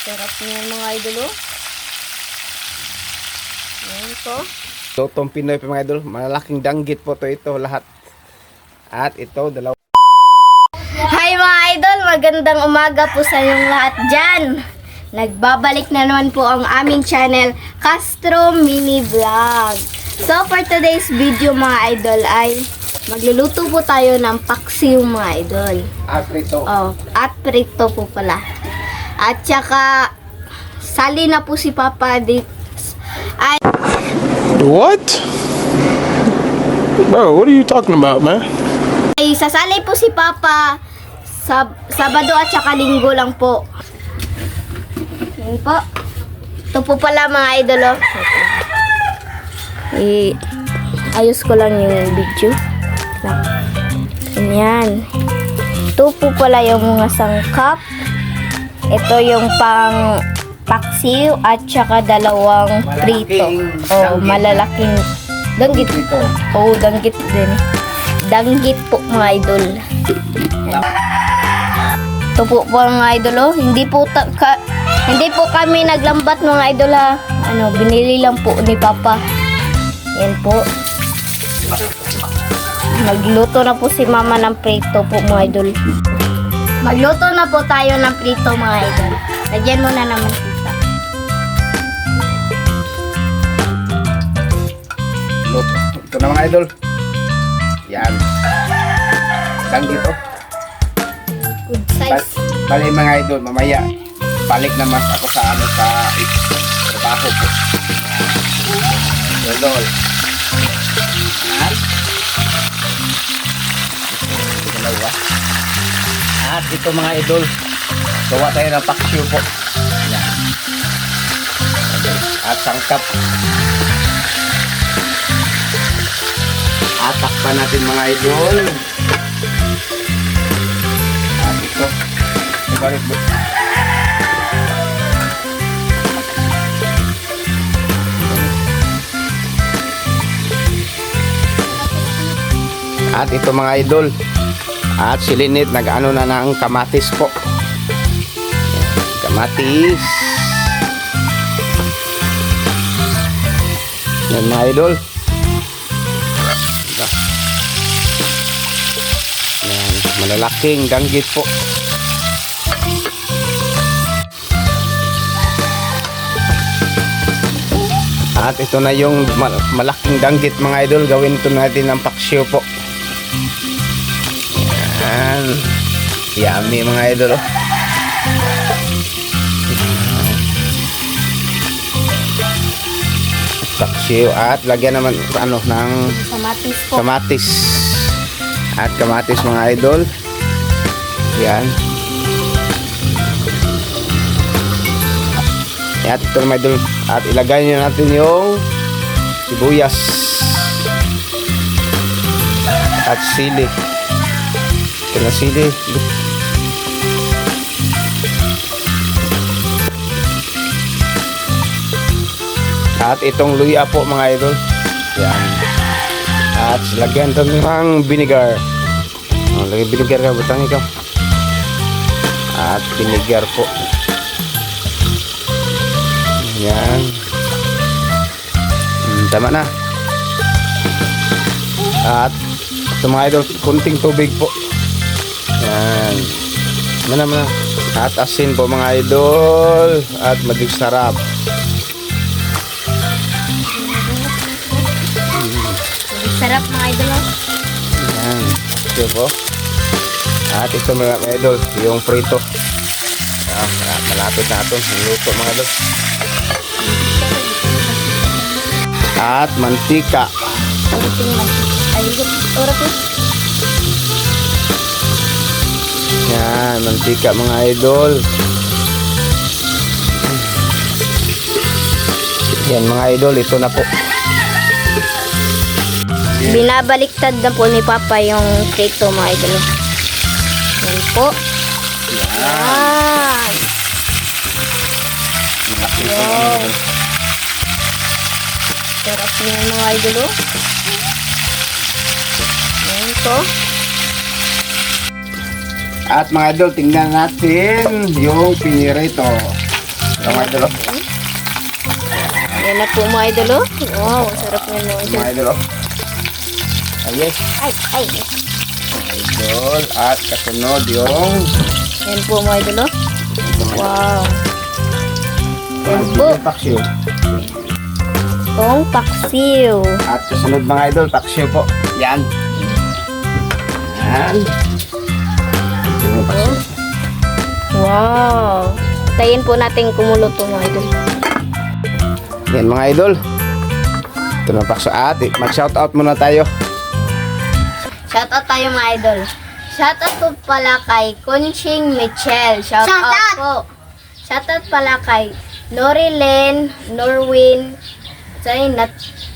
Sarap niya mga idol oh. Ayan po. Lutong Pinoy po mga idol. Malaking danggit po to ito lahat. At ito, dalawa. Hi mga idol! Magandang umaga po sa inyong lahat dyan. Nagbabalik na naman po ang aming channel, Castro Mini Vlog. So for today's video mga idol ay magluluto po tayo ng paksiw mga idol. At ito. Oh, at prito po pala. At saka, sali na po si Papa dito. Ay, What? Bro, what are you talking about, man? ay sasali po si Papa sa Sabado at saka Linggo lang po. Yan po. Ito po pala mga idol. Oh. I ayos ko lang yung video. Lang. Yan. Ito po pala yung mga sangkap. Ito yung pang paksiw at saka dalawang prito. Oh, malalaking danggit. Ito. Oo, danggit din. Danggit po mga idol. Ito po po mga idol oh. Hindi po ta- ka- hindi po kami naglambat mga idol ha. Ano, binili lang po ni Papa. Yan po. Magluto na po si Mama ng prito po mga idol. Magluto na po tayo ng prito mga idol. Lagyan mo na naman kita. Luto. Ito na mga idol. Yan. Danggit oh. Good size. bali mga idol, mamaya. Balik naman ako sa ano sa trabaho. Yan. Idol. At ito dalawa. At ito mga idol. Gawa tayo ng paksyo po. Yan. At sangkap. Atak pa natin mga idol. At ito. Balik mo. At ito mga idol. At si Linit nag-ano na ng kamatis po. Kamatis. Yan mga idol. Ito. Yan, malalaking danggit po. At ito na yung mal- malaking danggit mga idol. Gawin ito natin ng paksyo po. Yan. Yummy mga idol. Oh. Paksyo at lagyan naman ano ng Kamatis po. kamatis. At kamatis mga idol. Yan. At ito mga idol. At ilagay nyo natin yung sibuyas. At sili. Na sili. At itong luya po mga idol. Yan. At lagyan ito ng vinegar. Oh, lagyan vinegar ka, butang ikaw. At vinegar po. Yan. Hmm, tama na. At ito mga idol, kunting tubig po. Yan. Mana mana. At asin po mga idol. At maging sarap. Sarap mga idol. oh. Yan. Ito po. At ito mga idol, yung prito. Ah, ah, malapit na ito. Luto mga idol. At mantika. Ay, ora po. Yan, mantika mga idol. Yan mga idol, ito na po. Binabaliktad na po ni Papa yung prito mga idol. Yan po. Yan. Idol. Sarap niya mga idol. oh. Yan po. At mga idol, tingnan natin yung pinirito. Ito mga idol, oh. Yan na po mga idol, oh. Wow, sarap niyan mga idol. Mga idol, oh. Ay, yes. Ay, ay. Idol. At kasunod yung... Yan po mga idol. Wow. Yan po. Paksiw. Itong paksiw. At kasunod mga idol, paksiw po. Yan. Yan. Paksiw. Wow. Tayin po natin kumulo to mga idol. Yan mga idol. Ito na pakso at mag-shoutout muna tayo. Shoutout tayo mga idol. Shoutout po pala kay Kunching Michelle. Shoutout po. Shoutout pala kay Norilen, Norwin, sorry, Nat sorry,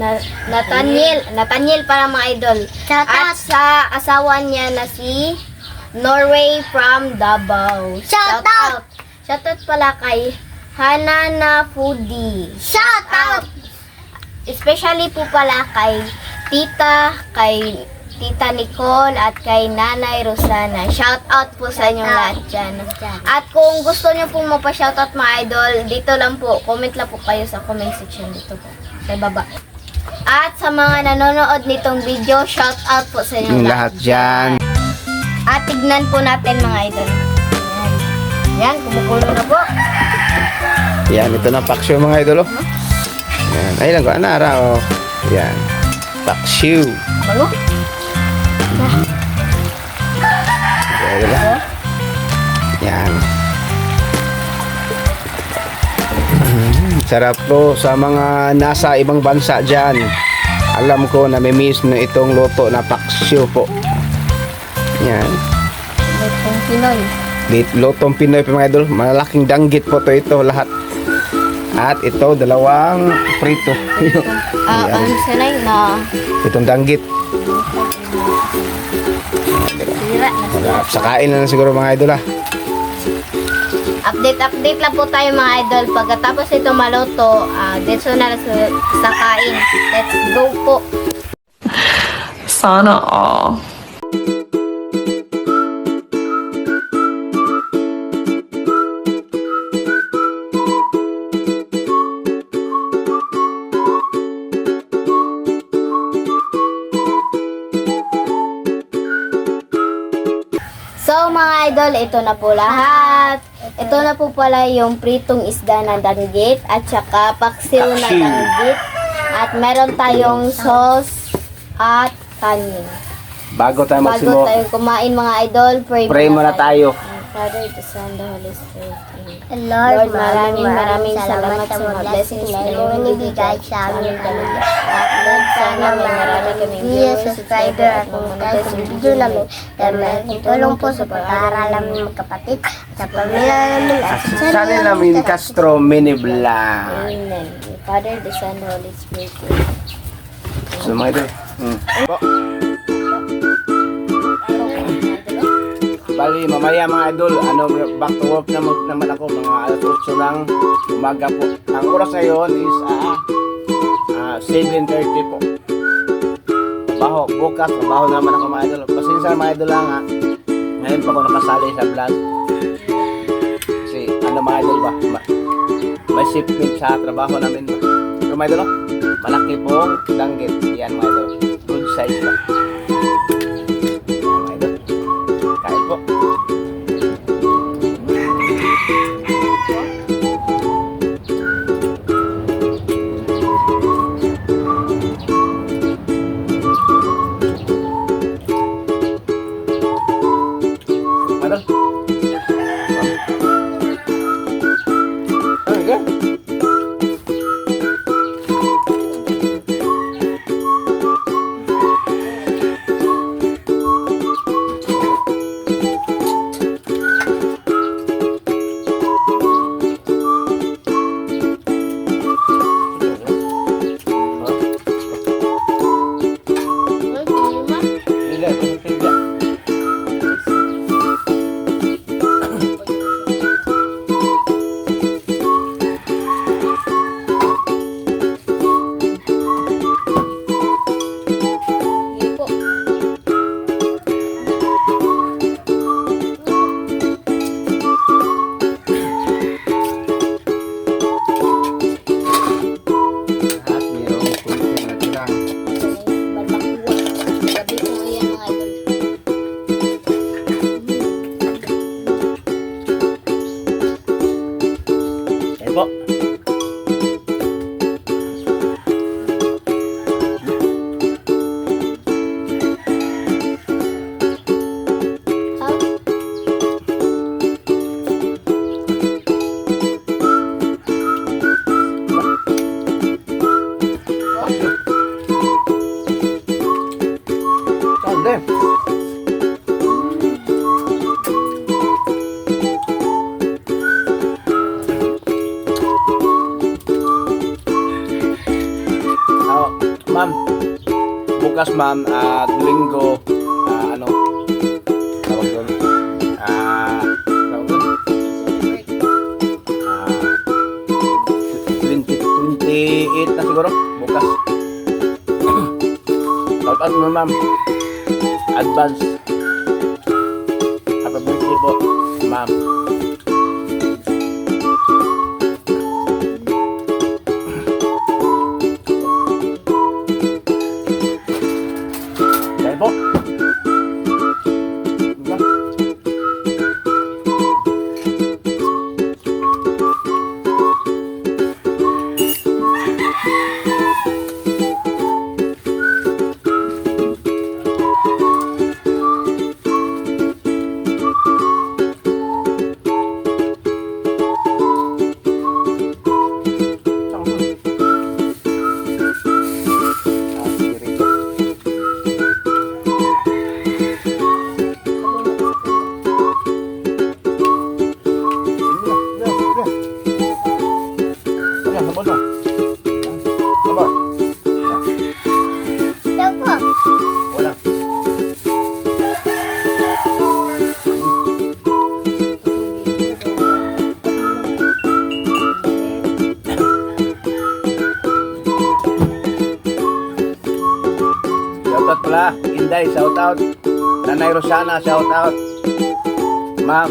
Na, Nathaniel, Nathaniel para mga idol. At sa asawa niya na si Norway from Davao. Shoutout! Shoutout pala kay Hanana Foodie. Shoutout! Especially po pala kay Tita, kay Tita Nicole at kay Nanay Rosana. Shout out po sa inyong lahat dyan. At kung gusto nyo pong mapa-shoutout mga idol, dito lang po, comment lang po kayo sa comment section dito po, sa baba. At sa mga nanonood nitong video, shout out po sa Yung lahat. dyan. At tignan po natin mga idol. Yan, kumukulo na po. Yan, ito na paksiw mga idol. Oh. Yan. Ay lang ko, anara. Oh. Yan. Paksiw. Bango. Yan. Yan. Sarap to sa mga nasa ibang bansa dyan. Alam ko na may miss na itong luto na paksiw po. Yan. Itong Pinoy. Lutong Pinoy pa mga idol. Malaking danggit po to ito lahat. At ito, dalawang prito. Ah, ano sanay na Itong danggit. sira. Sakain na lang siguro mga idol ah. Update, update lang po tayo mga idol. Pagkatapos ito maluto, ah, dito na lang sa, sa kain. Let's go po. Sana all. So mga idol, ito na po lahat. Ito na po pala yung pritong isda na danggit at saka paksiw na Paksiw. danggit. At meron tayong sauce at kanin. Bago tayo Bago tayo kumain mga idol, pray, pray muna tayo. Father, the Son, the Holy Spirit. Lord, maraming maraming salamat sa mga blessings na iyong ibigay sa amin kami. Lord, sana may marami kaming viewers, subscriber at pumunta sa video namin. Dahil malaking tulong po sa pag-aaral namin magkapatid sa pamilya namin at sa namin Castro Mini Vlog. Amen. Father, the Son, Holy Spirit. So mga. Mm. Bali, mamaya mga idol, ano, back to work naman, naman ako, mga alas 8 ng umaga po. Ang oras ngayon is ah, ah, 7.30 po. Trabaho, bukas, trabaho naman ako mga idol. Pasensya mga idol lang ha. Ngayon pa ako nakasali sa vlog. Kasi ano mga idol ba, ma- may shipment sa trabaho namin ba. Pero mga idol, malaki pong danggit. Yan mga idol. Good size ba. Ma'am at linggo ah, ano tawag doon? Ah, tawag doon? Ah, 20, 28 na siguro bukas. Shout out mo ma'am. Advance. Happy birthday po, ma'am. Nanay Rosana, shout out. Ma'am,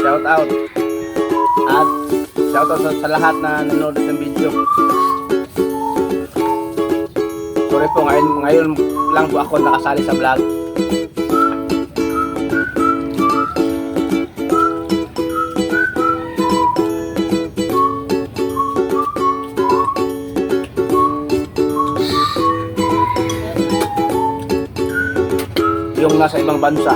shout out. At shout out sa, sa lahat na nanonood ng video. Sorry po, ngayon, ngayon lang po ako nakasali sa vlog. Yung nasa ibang bansa.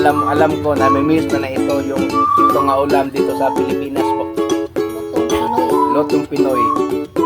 Alam alam ko na may miss na, na ito yung ito nga ulam dito sa Pilipinas po. Lotong Pinoy sa Pilipinas.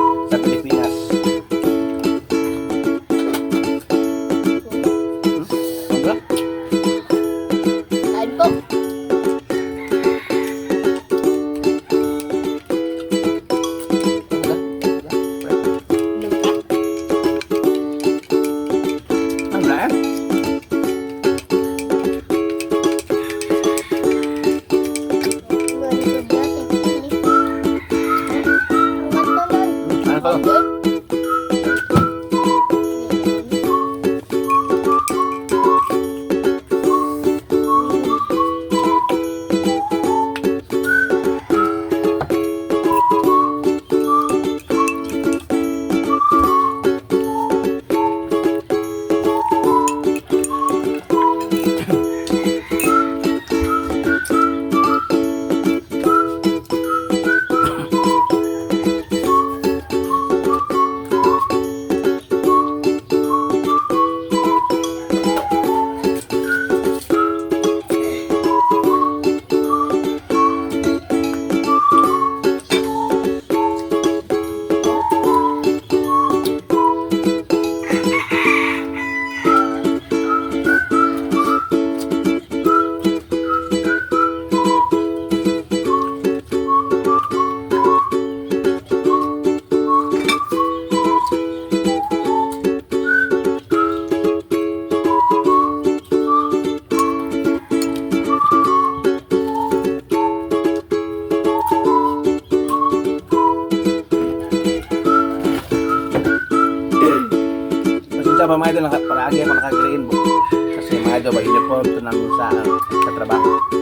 Pa mga idol, palagi ako naka-green book. Kasi mga idol, ba, uniform ito namin sa, sa trabaho.